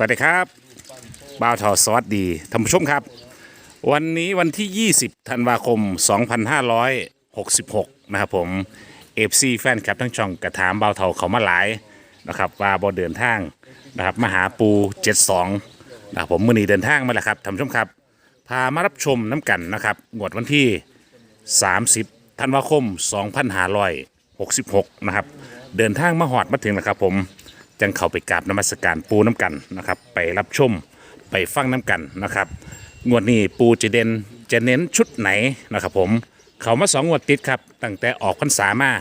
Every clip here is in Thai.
สวัสดีครับบ่าวทอสวัสดีท่านผู้ชมครับ วันนี้วันที่ 20 ธันวาคม 2566 นะครับผมเอฟซีแฟนคลับทั้งช่องกระถามบ่าวเทาเขามาหลายนะครับว่าบอเดินทางนะครับมาหาปู 72นะครับผมมือนี้เดินทางมาแล้วครับท่านผู้ชมครับ พามารับชมน้ำกันนะครับงวดวันที่ 30 ธันวาคม 2566 นะครับเดินทางมาหอดมาถึงแล้วครับผม จังเข้าไปกราบนมัสการปูน้ำกันนะครับ ไปรับชมไปฟังน้ำกันนะครับงวดนี้ปูจะเด่นจะเน้นชุดไหนนะครับ ผมเขามาสองงวดติดครับตั้งแต่ออกพรรษามา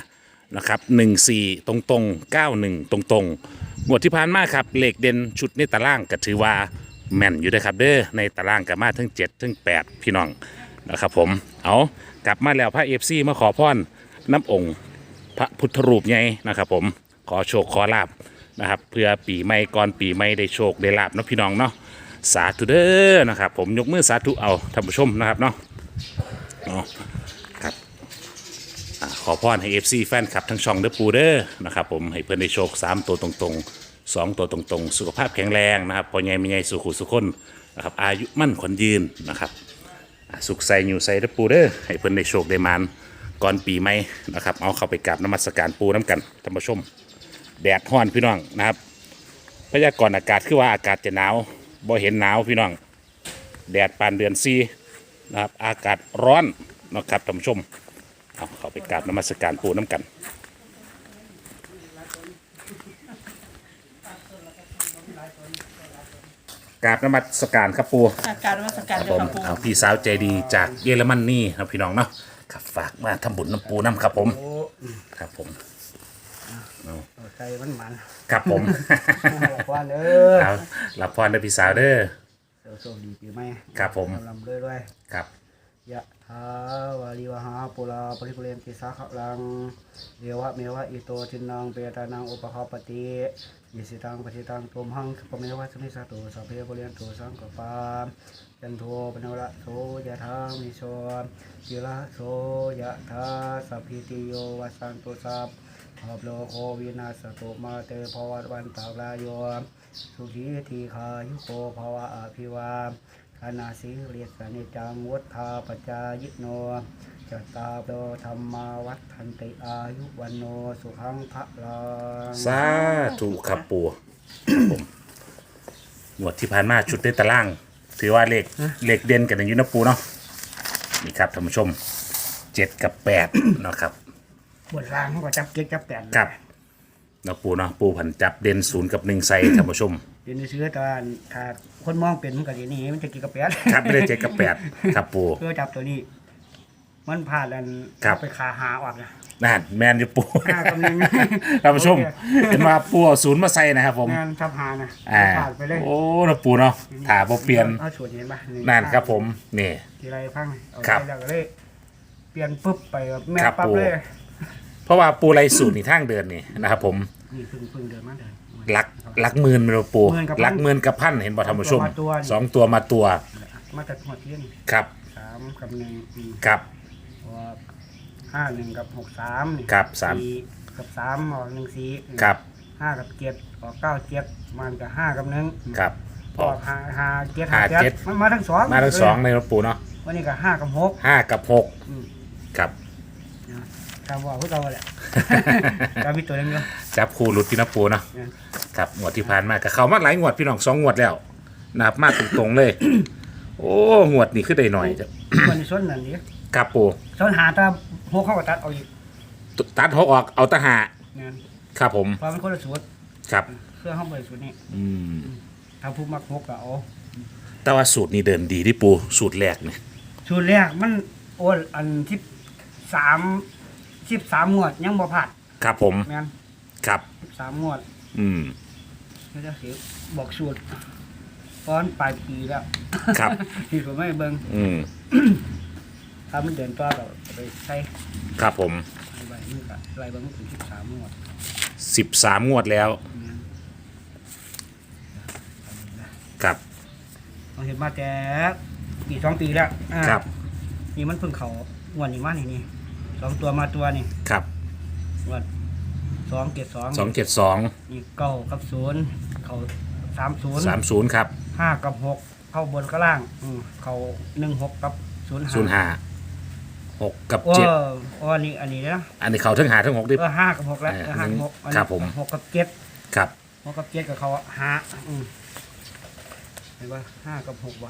นะครับหนึ่งสี่ตรงตรงเก้าหนึ่งตรงตรงงวดที่ผ่านมาครับเลขเด่นชุดในตารางก็ถือว่าแม่นอยู่เด้อครับเด้อในตารางกับมาทั้ง7ทั้ง8 พี่น้องนะครับผมเอากลับมาแล้วพระเอฟซีมาขอพรน้ำองค์ พระพุทธรูปไงนะครับ ผมขอโชคขอลาบ นะครับเพื่อปีใหม่ก่อนปีใหม่ได้โชคได้ลาบเนาะพี่น้องเนาะสาธุเด้อนะครับ ผมยกมือสาธุเอาท่านผู้ชมนะครับเนาะเนาะครับอขอพรให้ FC แฟนคลับทั้งช่องเด้อปูเด้อนะครับผมให้เพื่อนได้โชค 3 ตัวตรงๆ 2 ตัวตรงๆ สุขภาพแข็งแรงนะครับพอใหญ่ไม่ใหญ่สุขุสุขคนนะครับอายุมั่นขวัญยืนนะครับสุขใส่อยู่ใส่เด้อปูเด้อให้เพิ่อนได้โชคได้มานก่อนปีใหม่นะครับเอาเข้าไปกราบนมัสการปูน้ำกันท่านผู้ชม แดดฮ้อนพี่น้องนะครับพยากรณ์อากาศคือว่าอากาศจะหนาวบ่เห็นหนาวพี่น้อง แดดปานเดือนซีนะครับ อากาศร้อนนะครับท่านผู้ชมเอาเข้าไปกราบนมัสการปูน้ำกันกราบนมัสการครับปูอาการวัสการผเจ้ามค่ะปูเอาพี่สาวใจดีจากเยอรมันนี่นะพี่น้องเนาะครับฝากมาทำบุญน้ำปูน้ำครับผมโอ้ครับผม ใจมันมันครับผมบอกว่าเด้อเอารับพรด้วยพี่สาวเด้อเดี๋ยวโชคดีปีใหม่ครับผมลำด้วยด้วยครับยะถาวาริวหาปุราปริปุเรนติสาขลังเดวะเมวะอิโตทินังเปตานังอุปคาปติยิสิตังปฏิตังตุมหังปะเมวะสมิสาตุสัพเพปุเรนตุสังกปามจันโทปนวระโสยะธามิโชจิระโสยะธาสัพพิติโยวัสสันตุสัพ ขอบโลโควินาสตุมาเตภวัตวันตากลายโยสุขีทีขายุโกภวะอภิวาคณาสิเรียสนิจังวุฒาปจายิโนจตาโลธรรมาวัฒนติอายุวันโนสุขังพระลังสาธุครับปูผมหมวดที่ผ่านมาชุดในตาราง ถือว่าเลขเลขเด่นกันอยู่นะปูเนาะนี่ครับท่านผู้ชมเจ็ดกับแปดเนาะครับ บทล่างเขาก็จับเก็กจับแปดครับเนาะปูเนาะปูผันจับเด่นศูนย์กับหนึ่งใส่ท่านผู้ชม เดี๋ยวนี้ซื้อตอนถ้าคนมองเป็นมันก็ดีนี่มันจะกี่กับแปดครับไม่ได้เจ็ดกับแปดครับปู เพื่อจับตัวนี้ มันผ่านอันครับ ไปขาหาออกนะ นั่นแมนอยู่ปูห้ากับหนึ่งท่านผู้ชมเห็นว่าปูเอาศูนย์มาใส่นะครับผม งานทับหานะอ่าผ่านไปเลยโอ้นะปูเนาะถาบ่เปลี่ยนเอาสูตรเห็นปะนั่นครับผม นี่ ทีไรพังเอาครับไปแล้วก็เลย เปลี่ยนปุ๊บไปแบบแม่ครับปั๊บปู่เลย เพราะว่าปูไรสูตรนี่ทางเดินนี่นะครับผมนี่เพึ่งเพึ่งเดินมาเดิน ลักลักหมื่นเป็นปูหมื่นกับพันลักหมื่นกับพันเห็นบ่ท่านผู้ชมสองตัวมาตัว สองตัวมาตัวมาจากหัวเทียนครับสามกับหนึ่งอืมครับเพราะว่าห้าหนึ่งกับหกสามนี่ครับสามสี่กับสามออกหนึ่งสี่ครับห้ากับเจ็ดออกเก้าเจ็ดมันกับห้ากับหนึ่งครับออกห้าห้าเจ็ดห้าเจ็ดมันมาทั้งสองมาทั้งสองในปูเนาะวันนี้ก็ห้ากับหกห้ากับหกอืมครับคำ ว่าพวกเราแหละก็มีตัวหนึงอยู่จับคู่หลุดที่นะปูเนาะเนี่ยครับงวดที่ผ่านมากับเขามาหลายงวดพี่น้องสองงวดแล้วนะครับมาตรงๆเลย โอ้งวดนี่คือได้หน่อยจ้ะมันในส่วนนั้นนี่ครับปูส่วนหาตาหกเข้ากับตัดเอาอีกตัดหกออกเอาตะหาเนี่ยครับผมเพราะมันคนละสูตรครับ เครื่องห้องบริสุทธิ์นี่อืมถ้าผู้มักหกก็เอาแต่ว่าสูตรนี้เดินดีที่ปูสูตรแรกเนี่ย สูตรแรกมันโอ้ยอันที่สาม สิบสามงวดยังบ่ผ่านครับผมแม่นครับ สิบสามงวดอืมไม่ได้เสียบอกสูตรตอนปลายปีแล้วครับ ที่ผมไม่เบิ่งอืมถ้ามันเดินต่อก็ไปใช้ครับผมใบมันก็ไล่เบิ่งถึงสิบสามงวดสิบสามงวดแล้วแม่นครับ เราเห็นมาแต่ปีสองปีแล้วอ่าครับ นี่มันเพิ่งเขางวดนี้มานี่นี่ สองตัวมาตัวนี่ครับงวดสองเจ็ดสองสองเจ็ดสองนี่เก้ากับศูนย์เขาสามศูนย์สามศูนย์ครับห้ากับหกเข้าบนก็ล่างอืมเขาหนึ่งหกกับศูนย์ศูนย์ห้าหกกับโอ้เจ็ดโอ้อันนี้อันนี้นะอันนี้เขาทั้งหาทั้งหกดิ เออห้ากับหกแล้วเออเออห้ากับหกอันนี้ครับผม หกกับเจ็ดครับหกกับเจ็ดกับเขาห้าอืมเห็นป่ะห้ากับหกบ่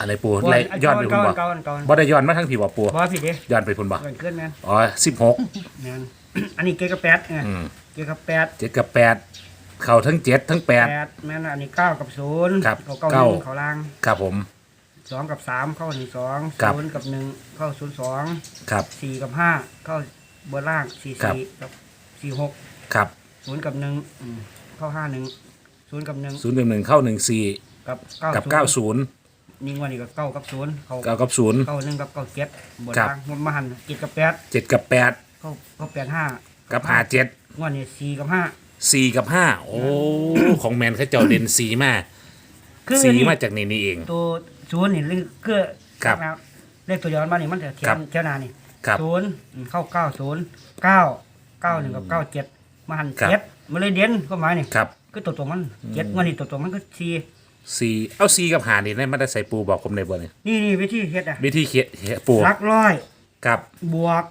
อะไรปูไล่ย้อนไปพุ่นบ่เก่าเก่าบ่ได้ย้อนมาทั้งผีบ่ปูบ่ผิดเด้ย้อนไปพุ่นบ่เกินเกินแม่นอ๋อสิบหกแม่นอันนี้เกกับแปดไงอืมเกกับแปดเจ็ดกับแปดเขาทั้งเจ็ดทั้งแปด แปดแม่นอันนี้เก้ากับศูนย์ครับเขาเก้าหเก้านึ่งเขาล่างครับผม สองกับสามเข้าหนึ่งสองครับ ศูนย์กับหนึ่งเข้าศูนย์สองครับ สี่กับห้าเข้าบนล่างสี่ครับ สี่กับสี่หกครับศูนย์กับหนึ่งอืมเข้าห้าหนึ่งศูนย์กับหนึ่งศูนย์หนึ่งหนึ่งเข้าหนึ่งสี่กับเก้ากับเก้าศูนย์ นี่งวันนี้กับเก้ากับศูนย์เขาเก้ากับศูนย์ เก้าหนึ่งกับเก้าเจ็ดบนครับ ล่างมันมาหันเจ็ดกับแปดเจ็ดกับแปดเข้าเข้าแปดห้ากับหาเจ็ดงวันนี้สี่กับห้าสี่กับห้าโอ้ ของแมนเขาเจ้าเด่นสีมาคือสีนี่มาจากนี่นี่เอง ตัวศูนย์นี่เลขคือครับเลขตัวเดียวมันมานี่มันจะเขียครันบเจ้าหนานี่ครับ ศูนย์อืมเข้าเก้าศูนย์เก้าเก้าหนึ่งกับเก้าเจ็ดมาหันครับ เจ็ดมันเลยเด่นก็หมายนี่ครับ คือตัวตัวมันเจ็ดวันนี้ตัวตัวมันก็สี่ สีเอาสีกับหานี่ได้มาได้ใส่ปูบอกผมในบ่เนี่ยนี่นี่วิธีเฮ็ดอะวิธีเขียนปูหลักร้อยครับบวก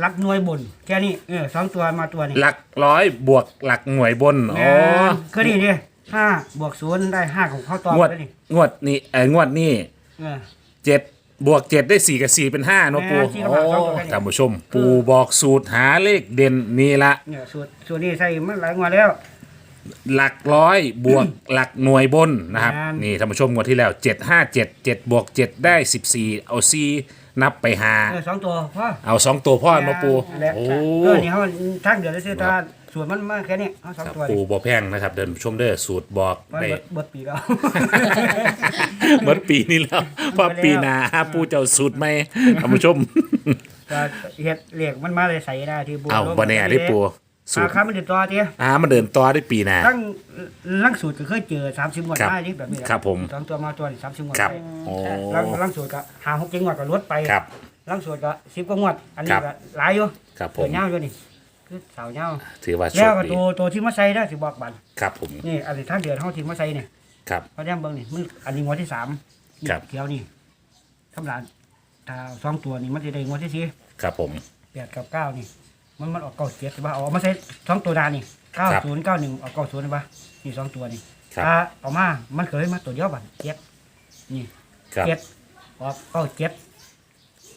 หลักหน่วยบนแค่นี้เออสองตัวมาตัวนี้หลักร้อยบวกหลักหน่วยบนแม่อ๋อนคือนี่ดิห้าบวกศูนย์ได้ห้าของเข้าตอบงวดแล้วนี่งวดนี้เอองวดนี้เออเจ็ดบวกเจ็ดได้สี่กับสี่เป็นห้าเนาะปูแม่สี่กับโอ้ห้าสองตัวแค่นี้ท่านผู้ชม ปูบอกสูตรหาเลขเด่นนี่ละเนี่ยสูตรสูตรนี้ใส่มันหลายงวดแล้ว หลักร้อยบวกหลักหน่วยบนนะครับ แม่น นี่ท่านผู้ชมงวดที่แล้วเจ็ดห้าเจ็ดเจ็ดบวกเจ็ดได้สิบสี่เอาซีนับไปหา เออสองตัวพอเอาสองตัวพ่อมาปูแหละโอ้เออนี่เขาทักเดือนละเสียตาส่วนมันมาแค่นี้เอาสองครับตัวปูนี่บอแพงนะครับเดินชมเด้อสูตรบอกมันได้ เบิดเบิดปีแล้ว เหมือนปีนี้แล้วเพราะปีหน้าปูเจ้าสูตรไหมท่านผู้ชม ก็เฮ็ดเรียกมันมาเลยใส่ได้ที่บัวเอาลงบอแน่ได้ปู สูอาตรครับมันติดต่อเตี้ยอ่ามาเดินต่อได้ปีหน้าทั้งลังสูตรก็เคยเจอ30งวดครับได้นี่แบบนี้แหละครับผม สองตัวมาตัวนี่30งวดครับได้โอ้ลังลังสูตรก็หาหกเจ็ดงวดก็ลดไปครับ ลังสูตรก็10กว่างวด อันนี้ครับก็หลายอยู่ครับผตัวมยาวอยู่นี่คือสาวยาวถือว่าโชแล้วคก็ดีตัวตัวที่มาใส่ได้สิบอกบันครับผมนี่อันนี้ทางเดือนเฮาที่มาใส่นี่ครับเพราะแย่เบิ่งนี่มันอันนี้งวดที่สามนี่ครับเกี่ยวนี่สำหรับถ้าสองตัวนี่มันจะได้งวดที่สี่ ครับผม แปดกับเก้านี่ มันมันออกเก้าเจ็ดใช่ป่ะเอามาใส่สองตัวดานนี่เก้าศูนย์เก้าหนึ่งออกเก้าศูนย์ใช่ป่ะนี่สองตัวนี่ครับ ถ้าเอามา มันเคยมาตัวเดียวบันเจ็ดนี่ครับ เจ็ดออกเก้าเจ็ด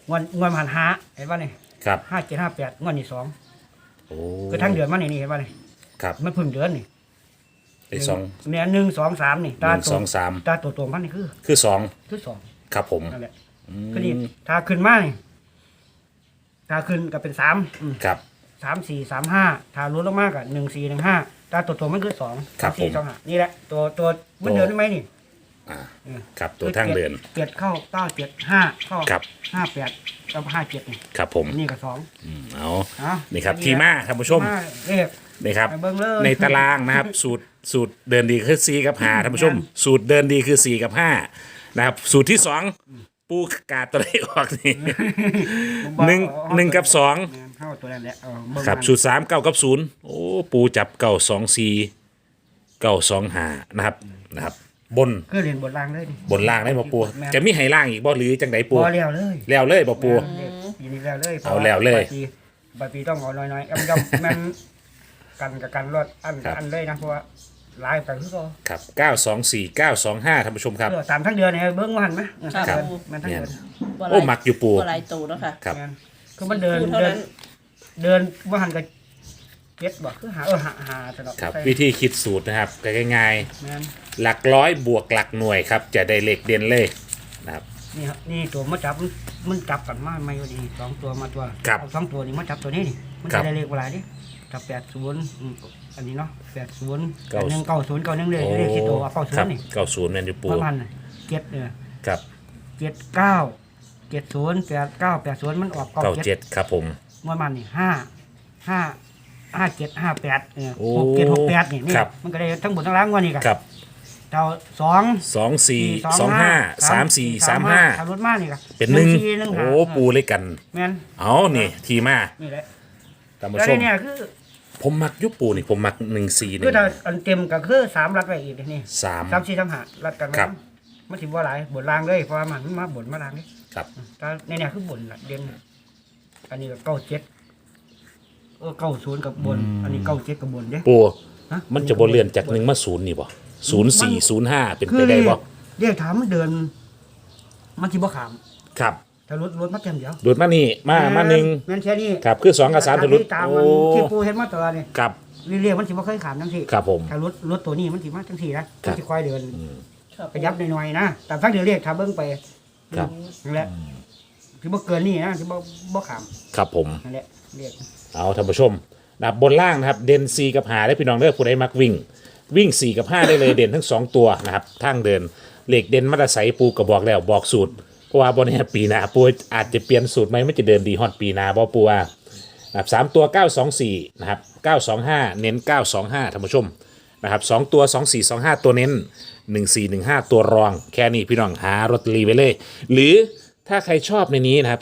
งวดงวดมันห้าเห็นป่ะนี่ครับ ห้าเจ็ดห้าแปดงวดนี่สองโอ้คือทั้งเดือนมันนี่นี่เห็นป่ะนี่ครับมันเพิ่งเดือนนี่ไอ้สองเนี่ยหนึ่งสองสามนี่หตานึ่งตัสวองสามตาตัวตัวมันนี่คือคือสองคือสองครับผมนั่นแหละ อืมก็นี่ถ้าขึ้นมานี่ถ้าขึ้นก็เป็นสามอืมครับ สามสี่สามห้าถ้าลดลงมากอะหนึ่งสี่หนึ่งห้าถ้าตัวตัวมันคือสองครับสี่ผม สองห้านี่แหละ ตัวตัวมันตัวเดินได้ไหมนี่อ่าเออครับตัวทางเดิน เจ็ดเข้าเก้าเจ็ดห้าเข้าครับ ห้าแปดกับห้าเจ็ดนี่ครับผมนี่ก็สองอืมเอาอะนี่ครับทีมาท่านผู้ชมมาเลข นี่ครับ ไปเบิ่งเลยในตารางนะครับ สูตรสูตรเดินดีคือสี่กับห้าท่านผู้ชม สูตรเดินดีคือสี่กับห้านะครับ สูตรที่สองปูกาดตัวไหนออกนี่ ผมบอกหนึ่งเอาหนึ่งกับสอง เข้าตัวนั้นแหละเอาเบิ่งครับมันสูตรสามเก้ากับศูนย์โอ้ปูจับเก้าสองสี่เก้าสองห้านะครับนะครับ บนคือเรียนบทล่างเลยนี่บนล่างได้บ่ปูแม่นจะมีไห้ล่างอีกบ่หรือจังไดปู พอแล้วเลยแล้วเลยบ่ปูปีนี้แล้วเลยเอาแล้วเลยปปีปลายปีต้องเอาน้อยๆย่อมๆแมันกันกับกันรถอันครับอันเลยนะเพราะว่าหลายไปคือก็ครับเก้าสองสี่เก้าสองห้าท่านผู้ชมครับ เออตามทั้งเดือนเนี่ยเบิ้งมาหันไหมเออทั้งครัเดือบนมันทั้งเดือน บ่หลายโอ้มักอยู่ปู บ่หลายตูเนาะค่ะ ครับแม่นคือมันเดินพูดเท่าเดินั้นน เดินว่าหันกับเก็ดบ่คือหาเออหาหาตลอดครับใช่วิธีคิดสูตรนะครับก็ง่ายแม่นๆหลักร้อยบวกหลักหน่วยครับ จะได้เลขเด่นเลยนะครับ นี่ครับนี่ตัวมาจับมันมันจับกันมาไม่อยู่ดีสองตัวมาตัวครับเอาสองตัวนี่มาจับตัวนี้นี่มันครัจะบได้เลขเวลาดิจับแปดศูนย์อืมอันนี้เนาะแปดศูนย์เก้า หนึ่งเก้าศูนย์เก้าหนึ่งเลยโอ้เลขที่ตัวเก้าศูคนรับย์นี่เก้าศูนย์แมนยูปูประมาณเจ็ดเนี่ยครับเจ็ดเก้าเจ็ดศูนย์แปดเก้าแปดศูนย์มันออกเก้าเก้าเจ็เจ็ดดครับผม ประมาณนี่ห้าห้าห้าเจ็ดห้าแปดเนี่ยโอ้หกเจ็ดหกแปดนี่นี่ครับ มันก็ได้ทั้งบนทั้งล่างว่านี่กันครับเจ้าสองสองสี่สองห้าสามสี่สามห้าทำรถมากนี่กันเป็นหนึ่งสี่หนึ่งห้าโอ้ปูเลยกัน แม่นเอานี่ทีมานี่แหละท่านผู้แล้วชมเนี่ยคือผมมักยุปูนี่ผมมักหนึ่งสี่หนึ่คือง ถ้าอันเต็มก็คือสามรัดไว้อีกนี่สามสามสี่สามห้ารัดกันไว้ครับ มันสิบ่หลายบนล่างเลยเพราะว่ามันมาบนมาล่างนี่ครับถ้าในเนี่ยคือบนน่ะเด่น อันนี้ก็เก้าเจ็ดเออเก้าศูนย์กับบน อันนี้เก้าเจ็ดกับบนเด้ ปูฮะ มันจะบนเรือนจากหนึ่งมาศูนย์นี่บ่ศูนย์สี่ศูนย์ห้าเป็นไปได้บ่เรียกถามมันเดิน มันสิบ่ขาม ครับถ้ารถรถมาเต็มเดียวดูดมานี่มามาหนึ่ง แม่นแค่นี้ครับคือสองกับสามทะลุตามโอ้มันที่ปูเห็นมาตลอดนี่ครับ เรียกมันสิบ่เคยขามจังซี่ครับผมถ้ารถรถตัวนี้มันสิมาจังซี่นะครัมันบสิคอยเดินครับขยับหน่อยๆนะตามฟังเดี๋ยวเรียกถ้าเบิ่งไปครับ นั่นแหละ สิบ่เกินนี่นะสิบ่บ่ขามครับผม นั่นแหละเรียกเอาท่านผู้ชมนะครับบนล่างนะครับเด่น4กับหาได้พี่น้องเด้อผู้ใดมักวิ่ง วิ่ง 4 กับ 5 ได้เลยเด่นทั้ง 2 ตัวนะครับทางเดินเหล็กเด่นมาตรไซปูก็บอกแล้วบอกสูตรเพราะว่าบนนี้ปีหน้าปูอาจจะเปลี่ยนสูตรไหมไม่จะเดินดีฮอตปีหน้าบ่ปูว่านะครับสามตัว 924 นะครับ 925 เน้น 925ท่านผู้ชมนะครับสองตัว 2425 ตัวเน้น 1415 ตัวรอง แค่นี้พี่น้องหารถตอรีไว้เลย หรือ ถ้าใครชอบในนี้นะครับ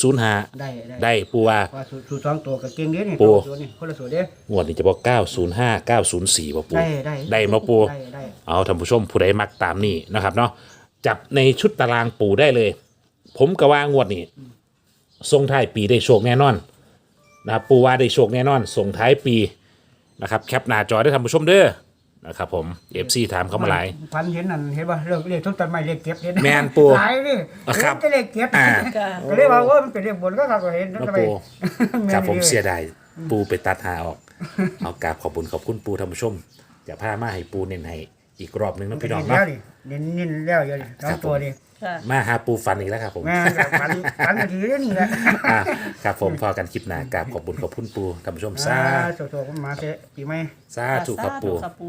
0405ได้ได้ได้ปูว่า ว่าสูตรสูตรสองตัวกับเก่งเด้นี่ปูสองตัวนี่คนละสูตรเด้ งวดนี้จะบอก905 904ป่ะปูได้ได้ ได้มาปู ได้ได้เอาท่านผู้ชมผู้ใดมักตามนี้นะครับเนาะจับในชุดตารางปูได้เลย ผมก็ว่างวดนี้ส่งท้ายปีได้โชคแน่นอนนะครับปูว่าได้โชคแน่นอนส่งท้ายปีนะครับแคปหน้าจอได้ท่านผู้ชมเด้อ นะครับผมเอฟซีถามเข้ามาหลาย พันเห็นนั่นเห็นป่ะเรื่องเลขต้นต้นไม้เลขเก็บเห็นแม่นปูหลายนี่อะครับเห็นแต่เลขเก็บอ่าค่ะก็เลยว่าว่ามันเป็นเลขบนก็เขาก็เห็นแล้วทำไมปูแนครับผมอยู่เสียดายปูไปตัดหาออก เอากราบขอบคุณขอบคุณปูท่านผู้ชมจะพามาให้ปูเน้นให้อีกรอบหนึงนะพี่น้องแล้เนาะวนี่เน้นเน้นแล้วอยู่นี่สองตัวนี่ ค่ะมาหาปูฟันอีกแล้วครับผมแม่นพันพันนาทีแล้วนี่แหละอะครับผมพอกันคลิปหน้ากราบขอบคุณขอบคุณปูท่านผู้ชมซาโซ่ๆผมมาเตะปีใหม่ซาถูกครับปูครับปู